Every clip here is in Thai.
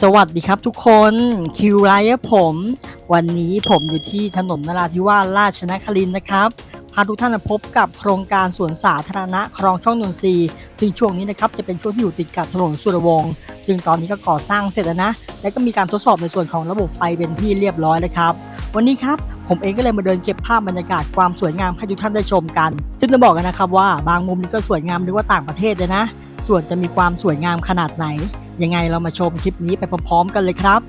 สวัสดีครับทุกคนคิวไรฟ์ผม วันนี้ผมอยู่ที่ถนนนราธิวาสราชนครินนะครับพาทุกท่านมาพบกับโครงการสวนสาธารณะคลองช่องนนทรีย์ซึ่งช่วงนี้นะครับจะเป็นช่วงที่อยู่ติดกับถนนสุรวงศ์ซึ่งตอนนี้ก็ก่อสร้างเสร็จแล้วนะ และก็มีการทดสอบในส่วนของระบบไฟเป็นที่เรียบร้อยแล้วครับวันนี้ครับผมเองก็เลยมาเดินเก็บภาพบรรยากาศความสวยงามให้ทุกท่านได้ชมกัน ซึ่งจะบอกกันนะครับว่าบางมุมนี่ก็สวยงามนึกว่าต่างประเทศเลยนะ ส่วนจะมีความสวยงามขนาดไหน ยังไงเรามาชมคลิปนี้ไปพร้อมๆ กันเลยครับ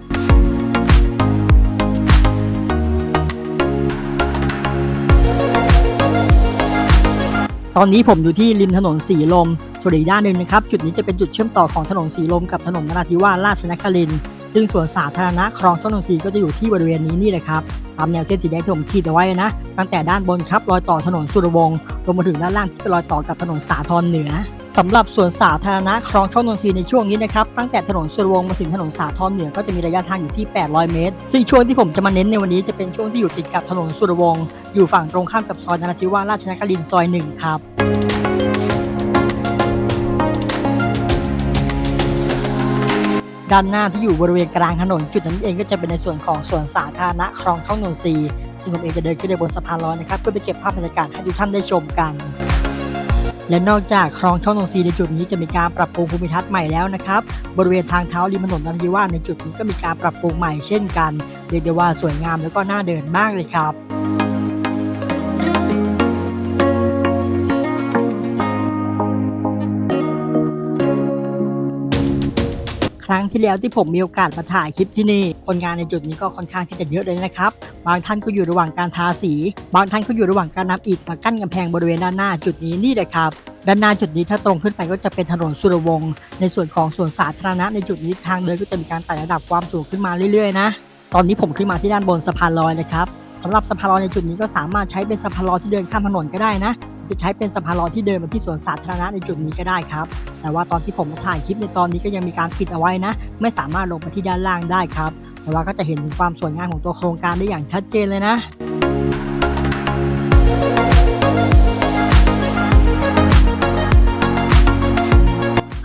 ตอนนี้ผมอยู่ที่ริมถนนสีลม ส่วนอีกด้านหนึ่งนะครับ จุดนี้จะเป็นจุดเชื่อมต่อของถนนสีลมกับถนนนราธิวาสราชนครินซึ่งสวนสาธารณะคลองต้นนนทรีก็จะอยู่ที่บริเวณนี้นี่แหละครับตามแนวเส้นสีแดงที่ผมขีดเอาไว้นะ ตั้งแต่ด้านบนครับรอยต่อถนนสุรวงศ์ลงมาถึงด้านล่างที่เป็นรอยต่อกับถนนสาทรเหนือ สำหรับสวนสาธารณะคลองช่องนนทรีในช่วงนี้นะครับตั้งแต่ถนนสุรวงมาถึงถนนสาทรเหนือก็จะมีระยะทางอยู่ที่ 800 เมตร ซึ่งช่วงที่ผมจะมาเน้นในวันนี้จะเป็นช่วงที่อยู่ติดกับถนนสุรวงอยู่ฝั่งตรงข้ามกับซอยนราธิวาสราชนครินซอยหนึ่งครับด้านหน้าที่อยู่บริเวณกลางถนนจุดนั้นเองก็จะเป็นในส่วนของสวนสาธารณะคลองช่องนนทรีซึ่งผมเองจะเดินขึ้นไปบนสะพานลอยนะครับเพื่อไปเก็บภาพบรรยากาศให้ทุกท่านได้ชมกัน และนอกจากคลองช่องนนทรีในจุดนี้จะมีการปรับปรุงภูมิทัศน์ใหม่แล้วนะครับ บริเวณทางเท้าริมถนนนราธิวาสในจุดนี้ก็มีการปรับปรุงใหม่เช่นกัน เรียกได้ว่าสวยงามแล้วก็น่าเดินมากเลยครับ ครั้งที่แล้วที่ผมมีโอกาสมาถ่ายคลิปที่นี่ คนงานในจุดนี้ก็ค่อนข้างที่จะเยอะเลยนะครับ บางท่านก็อยู่ระหว่างการทาสี บางท่านก็อยู่ระหว่างการนำอิฐมากั้นกำแพงบริเวณด้านหน้าจุดนี้นี่แหละครับด้านหน้าจุดนี้ถ้าตรงขึ้นไปก็จะเป็นถนนสุรวงศ์ในส่วนของสวนสาธารณะในจุดนี้ทางเดินก็จะมีการไต่ระดับความสูงขึ้นมาเรื่อยๆนะตอนนี้ผมขึ้นมาที่ด้านบนสะพานลอยนะครับสำหรับสะพานลอยในจุดนี้ก็สามารถใช้เป็นสะพานลอยที่เดินข้ามถนนก็ได้นะ จะใช้เป็นสะพานลอยที่เดินมาที่สวนสาธารณะในจุดนี้ก็ได้ครับ แต่ว่าตอนที่ผมถ่ายคลิปในตอนนี้ก็ยังมีการปิดเอาไว้นะ ไม่สามารถลงไปที่ด้านล่างได้ครับ แต่ว่าก็จะเห็นถึงความสวยงามของตัวโครงการได้อย่างชัดเจนเลยนะ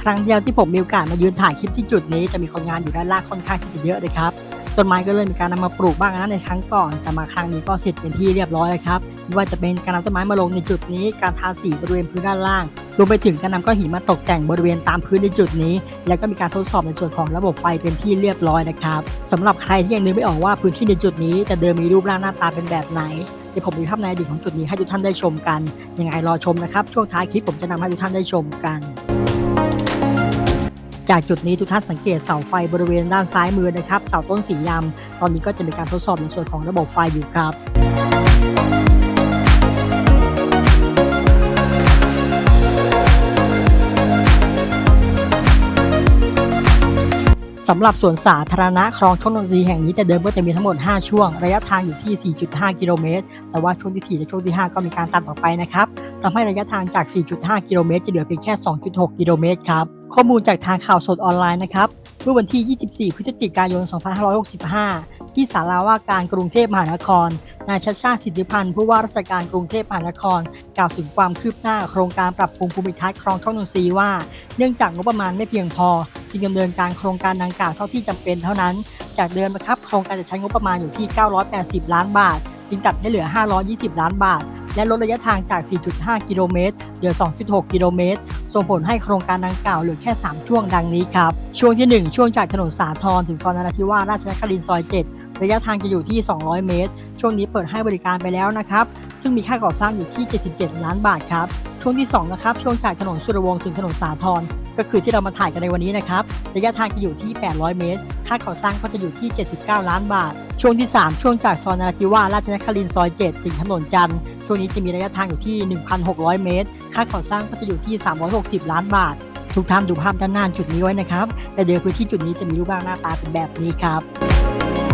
ครั้งเดียวที่ผมมีโอกาสมายืนถ่ายคลิปที่จุดนี้จะมีคนงานอยู่ด้านล่างค่อนข้างที่จะเยอะเลยครับต้นไม้ก็เลยมีการนำมาปลูกบ้างนะในครั้งก่อน แต่มาครั้งนี้ก็เสร็จเป็นที่เรียบร้อยแล้วครับ ไม่ว่าจะเป็นการนำต้นไม้มาลงในจุดนี้ การทาสีบริเวณพื้นด้านล่าง รวมไปถึงการนำก้อนหินมาตกแต่งบริเวณตามพื้นในจุดนี้ แล้วก็มีการทดสอบในส่วนของระบบไฟเป็นที่เรียบร้อยนะครับสำหรับใครที่ยังนึกไม่ออกว่าพื้นที่ในจุดนี้จะเดิมมีรูปร่างหน้าตาเป็นแบบไหนเดี๋ยวผมมีภาพในอดีตของจุดนี้ให้ทุกท่านได้ชมกันยังไงรอชมนะครับช่วงท้ายคลิปผมจะนำให้ทุกท่านได้ชมกันจากจุดนี้ทุกท่านสังเกตเสาไฟบริเวณด้านซ้ายมือนะครับ เสาต้นสีดำตอนนี้ก็จะมีการทดสอบในส่วนของระบบไฟอยู่ครับ สำหรับสวนสาธารณะคลองช่องนนทรีแห่งนี้แต่เดิมก็จะมีทั้งหมด 5 ช่วง ระยะทางอยู่ที่ 4.5 กิโลเมตร แต่ว่าช่วงที่ 4 และช่วงที่ 5 ก็มีการตัดออกไปนะครับทำให้ระยะทางจาก 4.5 กิโลเมตรจะเหลือเพียงแค่ 2.6 กิโลเมตรครับ ข้อมูลจากทางข่าวสดออนไลน์นะครับเมื่อวันที่ 24 พฤศจิกายน 2565 ที่ศาลาว่าการกรุงเทพมหานคร นายชัชชาติสิทธิพันธ์ผู้ว่าราชการกรุงเทพมหานคร กล่าวถึงความคืบหน้าโครงการปรับปรุงภูมิทัศน์คลองช่องนนทรีว่า เนื่องจากงบประมาณไม่เพียงพอ จึงดำเนินการโครงการดังกล่าวเท่าที่จำเป็นเท่านั้น จากเดิมนะครับโครงการจะใช้งบประมาณอยู่ที่ 980 ล้านบาท จึงตัดให้เหลือ 520 ล้านบาท และลดระยะทางจาก 4.5 กิโลเมตรเหลือ 2.6 กิโลเมตร ส่งผลให้โครงการดังกล่าวเหลือแค่ 3 ช่วงดังนี้ครับ ช่วงที่ 1 ช่วงจากถนนสาทรถึงซอยนราธิวาสราชนครินทร์ซอย 7 ระยะทางจะอยู่ที่ 200 เมตร ช่วงนี้เปิดให้บริการไปแล้วนะครับ ซึ่งมีค่าก่อสร้างอยู่ที่ 77 ล้านบาทครับ ช่วงที่ 2 นะครับ ช่วงจากถนนสุรวงศ์ถึงถนนสาทรก็คือที่เรามาถ่ายกันในวันนี้นะครับ ระยะทางจะอยู่ที่ 800 เมตร ค่าก่อสร้างก็จะอยู่ที่ 79 ล้านบาท ช่วงที่ 3 ช่วงจากซอยนราธิวาราชนครินทร์ซอย 7 ถึงถนนจันทร์ ช่วงนี้จะมีระยะทางอยู่ที่ 1,600 เมตร ค่าก่อสร้างก็จะอยู่ที่ 360 ล้านบาท ทุกท่านดูภาพด้านหน้าจุดนี้ไว้นะครับ แต่เดิมพื้นที่จุดนี้จะมีรูปร่างหน้าตาเป็นแบบนี้ครับ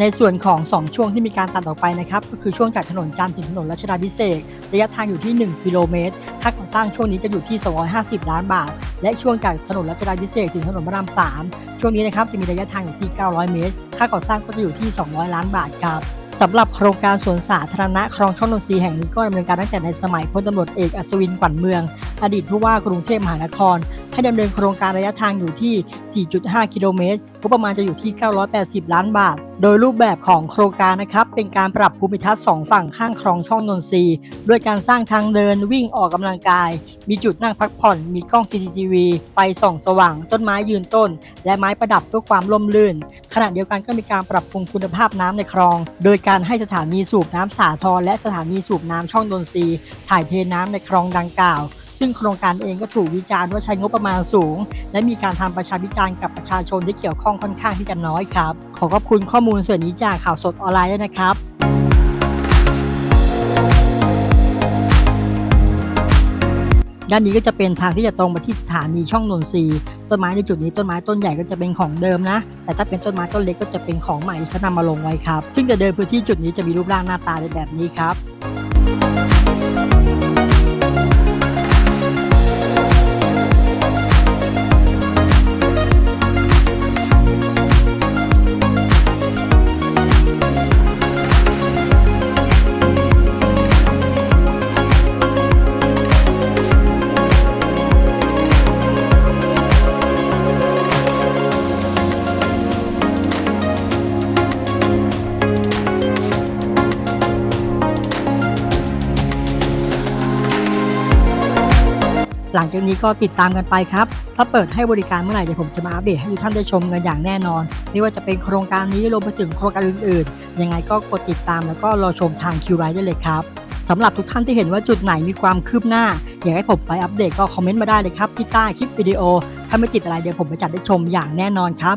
ในส่วนของ 2 ช่วงที่มีการตัดออกไปนะครับก็คือช่วงจากถนนจันทร์ถึงถนนรัชดาพิเศษกระยะทางอยู่ที่ 1 กิโลเมตรค่าก่อสร้างช่วงนี้จะอยู่ที่ 250 ล้านบาท และช่วงจากถนนรัชดาพิเศษกถึงถนนพระราม 3 ช่วงนี้นะครับจะมีระยะทางอยู่ที่ 900 เมตร ค่าก่อสร้างก็จะอยู่ที่ 200 ล้านบาทครับสำหรับโครงการสวนสาธารณะคลองช่องนนทรีแห่งนี้ก็ดำเนินการตั้งแต่ในสมัยพลตำรวจเอกอัศวินขวัญเมือง อดีตผู้ว่ากรุงเทพมหานคร ให้ดำเนินโครงการระยะทางอยู่ที่ 4.5 กิโลเมตรงบประมาณจะอยู่ที่ 980 ล้านบาท โดยรูปแบบของโครงการนะครับ เป็นการปรับภูมิทัศน์สองฝั่งข้างคลองช่องนนทรีย์ด้วยการสร้างทางเดินวิ่งออกกำลังกาย มีจุดนั่งพักผ่อน มีกล้อง CCTV ไฟส่องสว่าง ต้นไม้ยืนต้น และไม้ประดับเพื่อความร่มรื่น ขณะเดียวกันก็มีการปรับปรุงคุณภาพน้ำในคลอง โดยการให้สถานีสูบน้ำสาทรและสถานีสูบน้ำช่องนนทรีย์ถ่ายเทน้ำในคลองดังกล่าว ซึ่งโครงการเองก็ถูกวิจารณ์ว่าใช้งบประมาณสูง และมีการทำประชาพิจารณ์กับประชาชนที่เกี่ยวข้องค่อนข้างที่จะน้อยครับ ขอขอบคุณข้อมูลส่วนนี้จากข่าวสดออนไลน์ด้วยนะครับด้านนี้ก็จะเป็นทางที่จะตรงไปที่สถานีช่องนนทรีต้นไม้ในจุดนี้ต้นไม้ต้นใหญ่ก็จะเป็นของเดิมนะ แต่ถ้าเป็นต้นไม้ต้นเล็กก็จะเป็นของใหม่ที่เขานำมาลงไว้ครับ ซึ่งแต่เดิมพื้นที่จุดนี้จะมีรูปร่างหน้าตาเป็นแบบนี้ครับ หลังจากนี้ก็ติดตามกันไปครับ ถ้าเปิดให้บริการเมื่อไหร่เดี๋ยวผมจะมาอัปเดตให้ทุกท่านได้ชมกันอย่างแน่นอน ไม่ว่าจะเป็นโครงการนี้รวมไปถึงโครงการอื่นๆ ยังไงก็กดติดตามแล้วก็รอชมทางคิวไรได้เลยครับสำหรับทุกท่านที่เห็นว่าจุดไหนมีความคืบหน้า อยากให้ผมไปอัปเดตก็คอมเมนต์มาได้เลยครับที่ใต้คลิปวิดีโอ ถ้าไม่ติดอะไรเดี๋ยวผมไปจัดได้ชมอย่างแน่นอนครับ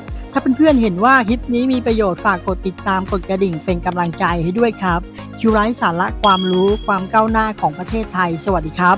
ถ้าเพื่อนๆเห็นว่าคลิปนี้มีประโยชน์ฝากกดติดตามกดกระดิ่งเป็นกำลังใจให้ด้วยครับคิวไลฟ์สาระความรู้ความก้าวหน้าของประเทศไทย สวัสดีครับ